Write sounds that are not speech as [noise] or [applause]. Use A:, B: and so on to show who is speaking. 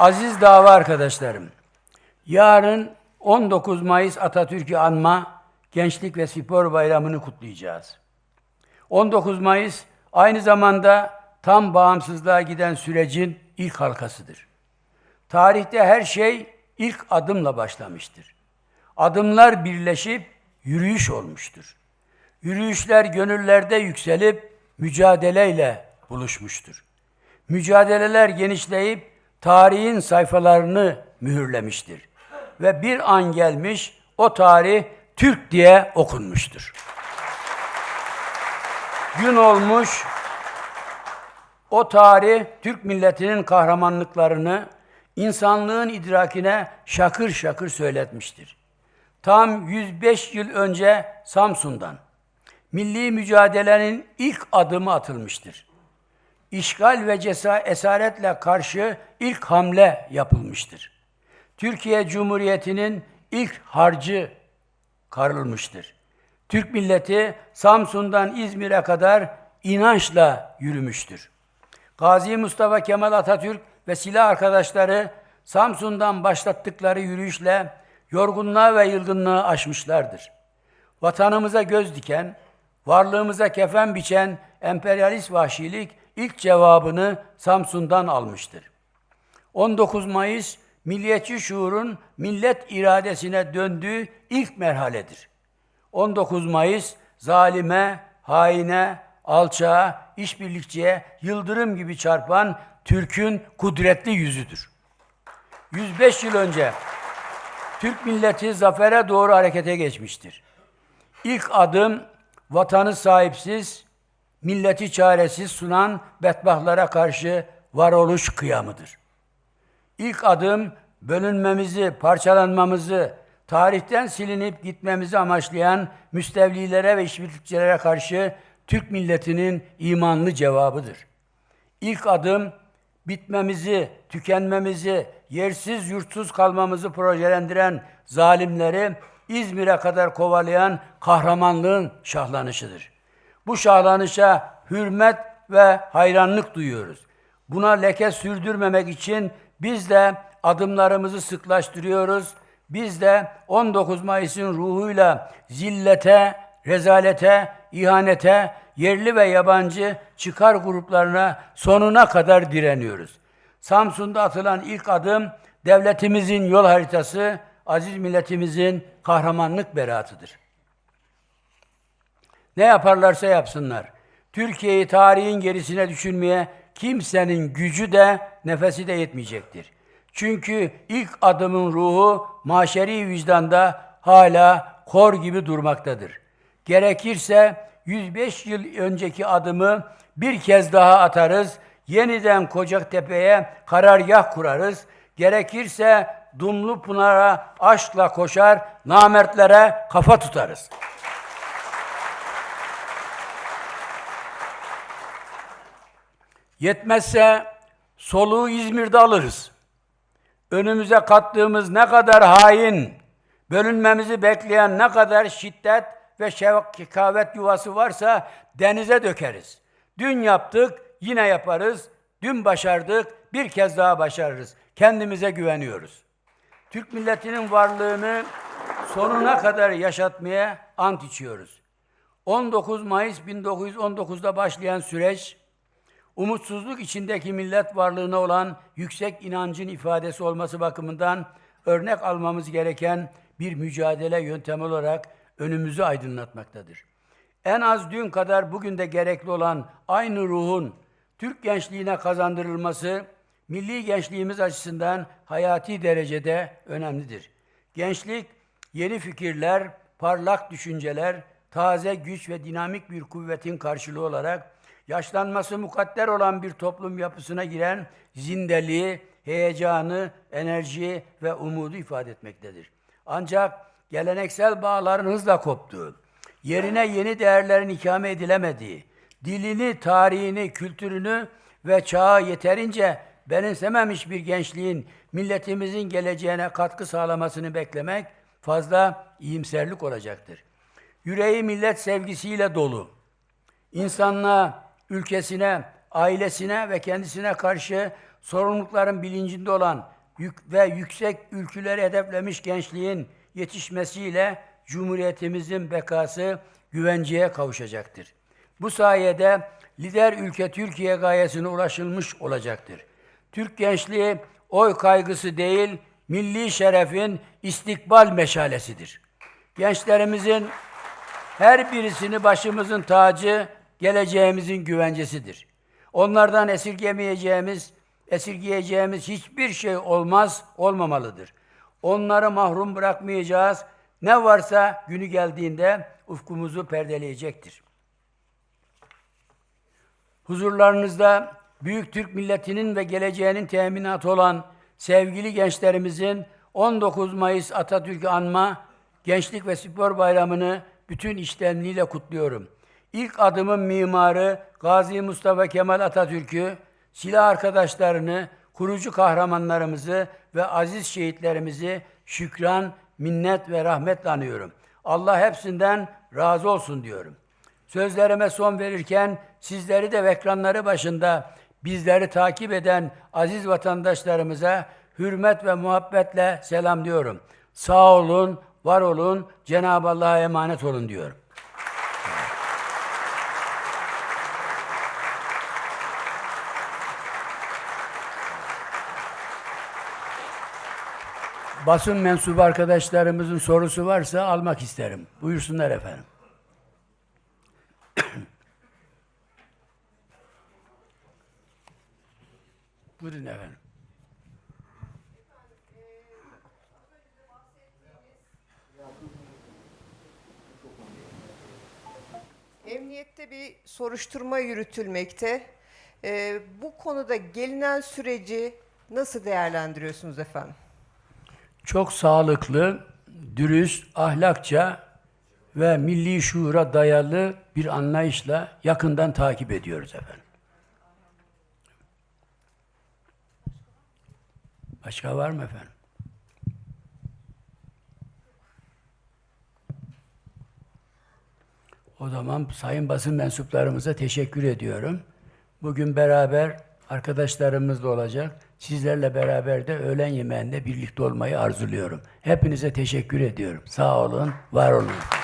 A: Aziz dava arkadaşlarım, yarın 19 Mayıs Atatürk'ü anma Gençlik ve Spor Bayramı'nı kutlayacağız. 19 Mayıs aynı zamanda tam bağımsızlığa giden sürecin ilk halkasıdır. Tarihte her şey ilk adımla başlamıştır. Adımlar birleşip yürüyüş olmuştur. Yürüyüşler gönüllerde yükselip mücadeleyle buluşmuştur. Mücadeleler genişleyip tarihin sayfalarını mühürlemiştir. Ve bir an gelmiş o tarih Türk diye okunmuştur. Gün olmuş o tarih Türk milletinin kahramanlıklarını insanlığın idrakine şakır şakır söyletmiştir. Tam 105 yıl önce Samsun'dan milli mücadelenin ilk adımı atılmıştır. İşgal ve cesa esaretle karşı ilk hamle yapılmıştır. Türkiye Cumhuriyeti'nin ilk harcı karılmıştır. Türk milleti Samsun'dan İzmir'e kadar inançla yürümüştür. Gazi Mustafa Kemal Atatürk ve silah arkadaşları Samsun'dan başlattıkları yürüyüşle yorgunluğa ve yılgınlığı aşmışlardır. Vatanımıza göz diken, varlığımıza kefen biçen emperyalist vahşilik ilk cevabını Samsun'dan almıştır. 19 Mayıs milliyetçi şuurun millet iradesine döndüğü ilk merhaledir. 19 Mayıs zalime, haine, alçağa, işbirlikçiye yıldırım gibi çarpan Türk'ün kudretli yüzüdür. 105 yıl önce Türk milleti zafere doğru harekete geçmiştir. İlk adım vatanı sahipsiz, milleti çaresiz sunan bedbahtlara karşı varoluş kıyamıdır. İlk adım bölünmemizi, parçalanmamızı, tarihten silinip gitmemizi amaçlayan müstevlilere ve işbirlikçilere karşı Türk milletinin imanlı cevabıdır. İlk adım bitmemizi, tükenmemizi, yersiz yurtsuz kalmamızı projelendiren zalimleri İzmir'e kadar kovalayan kahramanlığın şahlanışıdır. Bu şahlanışa hürmet ve hayranlık duyuyoruz. Buna leke sürdürmemek için biz de adımlarımızı sıklaştırıyoruz. Biz de 19 Mayıs'ın ruhuyla zillete, rezalete, ihanete, yerli ve yabancı çıkar gruplarına sonuna kadar direniyoruz. Samsun'da atılan ilk adım devletimizin yol haritası, aziz milletimizin kahramanlık beratıdır. Ne yaparlarsa yapsınlar. Türkiye'yi tarihin gerisine düşünmeye kimsenin gücü de nefesi de yetmeyecektir. Çünkü ilk adımın ruhu maşeri vicdanda hala kor gibi durmaktadır. Gerekirse 105 yıl önceki adımı bir kez daha atarız, yeniden Kocatepe'ye karargah kurarız. Gerekirse Dumlu Pınar'a aşkla koşar, namertlere kafa tutarız. Yetmezse soluğu İzmir'de alırız. Önümüze kattığımız ne kadar hain, bölünmemizi bekleyen ne kadar şiddet ve şekavet yuvası varsa denize dökeriz. Dün yaptık, yine yaparız. Dün başardık, bir kez daha başarırız. Kendimize güveniyoruz. Türk milletinin varlığını sonuna kadar yaşatmaya ant içiyoruz. 19 Mayıs 1919'da başlayan süreç, umutsuzluk içindeki millet varlığına olan yüksek inancın ifadesi olması bakımından örnek almamız gereken bir mücadele yöntemi olarak önümüzü aydınlatmaktadır. En az dün kadar bugün de gerekli olan aynı ruhun Türk gençliğine kazandırılması, milli gençliğimiz açısından hayati derecede önemlidir. Gençlik, yeni fikirler, parlak düşünceler, taze güç ve dinamik bir kuvvetin karşılığı olarak yaşlanması mukadder olan bir toplum yapısına giren zindeliği, heyecanı, enerjiyi ve umudu ifade etmektedir. Ancak geleneksel bağların hızla koptuğu, yerine yeni değerlerin ikame edilemediği, dilini, tarihini, kültürünü ve çağı yeterince benimsememiş bir gençliğin milletimizin geleceğine katkı sağlamasını beklemek fazla iyimserlik olacaktır. Yüreği millet sevgisiyle dolu, insanlığa, ülkesine, ailesine ve kendisine karşı sorumlulukların bilincinde olan yük ve yüksek ülküleri hedeflemiş gençliğin yetişmesiyle Cumhuriyetimizin bekası güvenceye kavuşacaktır. Bu sayede lider ülke Türkiye gayesine ulaşılmış olacaktır. Türk gençliği oy kaygısı değil, milli şerefin istikbal meşalesidir. Gençlerimizin her birisini başımızın tacı, geleceğimizin güvencesidir. Onlardan esirgemeyeceğimiz, esirgeyeceğimiz hiçbir şey olmaz, olmamalıdır. Onları mahrum bırakmayacağız. Ne varsa günü geldiğinde ufkumuzu perdeleyecektir. Huzurlarınızda büyük Türk milletinin ve geleceğinin teminatı olan sevgili gençlerimizin 19 Mayıs Atatürk'ü anma Gençlik ve Spor Bayramı'nı bütün içtenliğiyle kutluyorum. İlk adımın mimarı Gazi Mustafa Kemal Atatürk'ü, silah arkadaşlarını, kurucu kahramanlarımızı ve aziz şehitlerimizi şükran, minnet ve rahmetle anıyorum. Allah hepsinden razı olsun diyorum. Sözlerime son verirken sizleri de ekranları başında bizleri takip eden aziz vatandaşlarımıza hürmet ve muhabbetle selamlıyorum. Sağ olun, var olun, Cenab-ı Allah'a emanet olun diyorum. Basın mensubu arkadaşlarımızın sorusu varsa almak isterim. Buyursunlar efendim. [coughs] Buyurun efendim.
B: Emniyette bir soruşturma yürütülmekte. Ee, bu konuda gelinen süreci nasıl değerlendiriyorsunuz efendim?
A: Çok sağlıklı, dürüst, ahlakça ve milli şuura dayalı bir anlayışla yakından takip ediyoruz efendim. Başka var mı efendim? O zaman sayın basın mensuplarımıza teşekkür ediyorum. Bugün beraber arkadaşlarımız da olacak. Sizlerle beraber de öğlen yemeğinde birlikte olmayı arzuluyorum. Hepinize teşekkür ediyorum. Sağ olun, var olun.